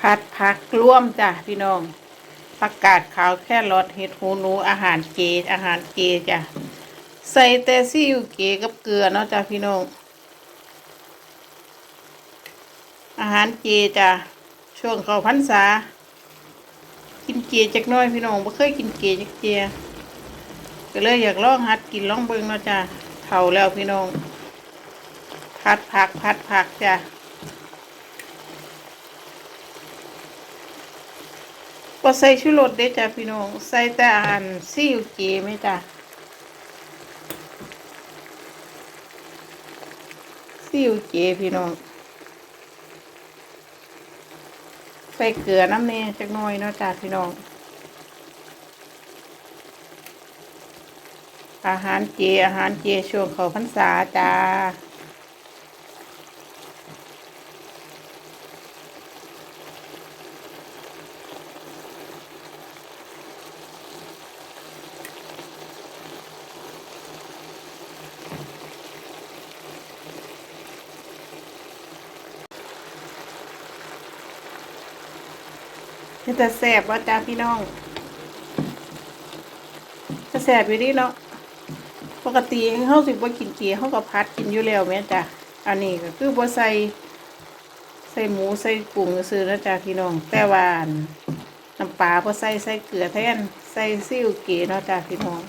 ผัดผักร่วมจ้ะพี่น้องผักกาดขาวแค่รสเห็ดหูหนูอาหารเจอาหารเจจ้ะใส่แต่ซีอิ๊วเกกับเกลือเนาะจ้ะพี่น้องอาหารเจจ้ะช่วงเข้าพรรษา กินเจจักน้อยพี่น้องบ่เคยกินเจจักเจียก็เลยอยากลองหัดกินลองเบิ่งเนาะจ้ะเฒ่าแล้วพี่น้องผัดผักผัดผักจ้ะ ก็ใส่ชูรสเด้จ้ะพี่น้อง ใส่แต่อันซีอิ๊วเจไหมจ้ะซีอิ๊วเจพี่น้อง ใส่เกลือน้ำเนยจักหน่อยเนาะจ้ะพี่น้อง อาหารเจอาหารเจช่วงเขาพรรษาจ้า นี่จะแสบว่าจ้าพี่น้องจะแสบอยู่ดีเนาะปกติเขาสิบ่กินเกี๊ยวเขาก็พัดกินอยู่แล้วแม่จ้ะอันนี้ก็คือบ่ใส่ใส่หมูใส่กุ้งซื้อนะจ้ะพี่น้อง แต่ว่านน้ำปลาบ่ใส่ใส่เกลือแทนใส่ซิ่วเก๋เนาะจ้ะพี่น้อง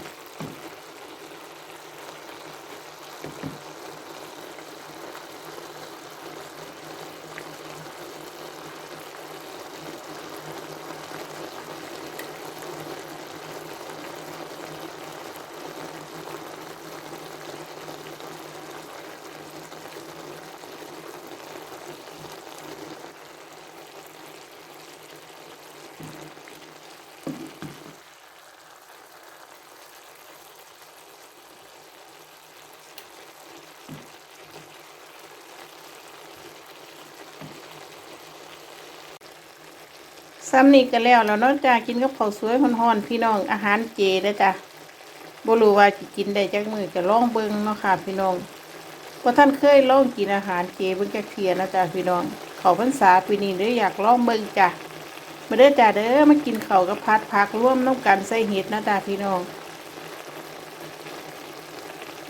ซ้ำนี่ก็แล้วแล้วเนาะจ้ากินกับข้าวสวยฮ้อนๆพี่น้องอาหารเจเด้อจ้ะบ่รู้ว่าสิกินได้จักมือก็ลองเบิ่งเนาะค่ะ พี่น้องบ่ท่านเคยลองกินอาหารเจเบิ่งจักเทียนะจ้ะพี่น้องเขาพรรษาปีนี้เลยออยากลองเบิ่งจ้ะมาเด้อจ้าเด้อมากินข้าวกับผัดผักร่วมน้ำกันใส่เห็ดนะจ้ะพี่น้อง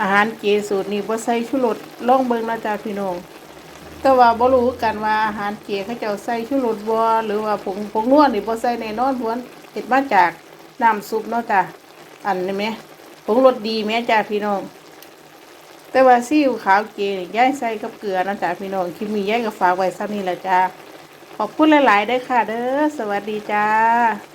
อาหารเจสูตรนี้บ่ใส่ชูรสลองเบิ่งนะจ้ะพี่น้อง แต่ว่าบ่รู้กันว่าอาหารเจเขาเจ้าใส่ชูรสบ่หรือว่าผงผงนวดนี่บ่ใส่แน่นอนเพว่าเฮ็ดมาจากน้ำซุปเนาะจ้ะอันนี้แหมผงรสดีแหม่จ้ะพี่น้อง แต่ว่าซีอิ๊วขาวเจนี่ยายใส่กับเกลือนะจ้ะพี่น้องคลิปนี้ยายก็ฝากไว้ซ้ำนี้แหละจ้ะขอบคุณหลายๆเด้ค่ะ เด้อสวัสดีจ้า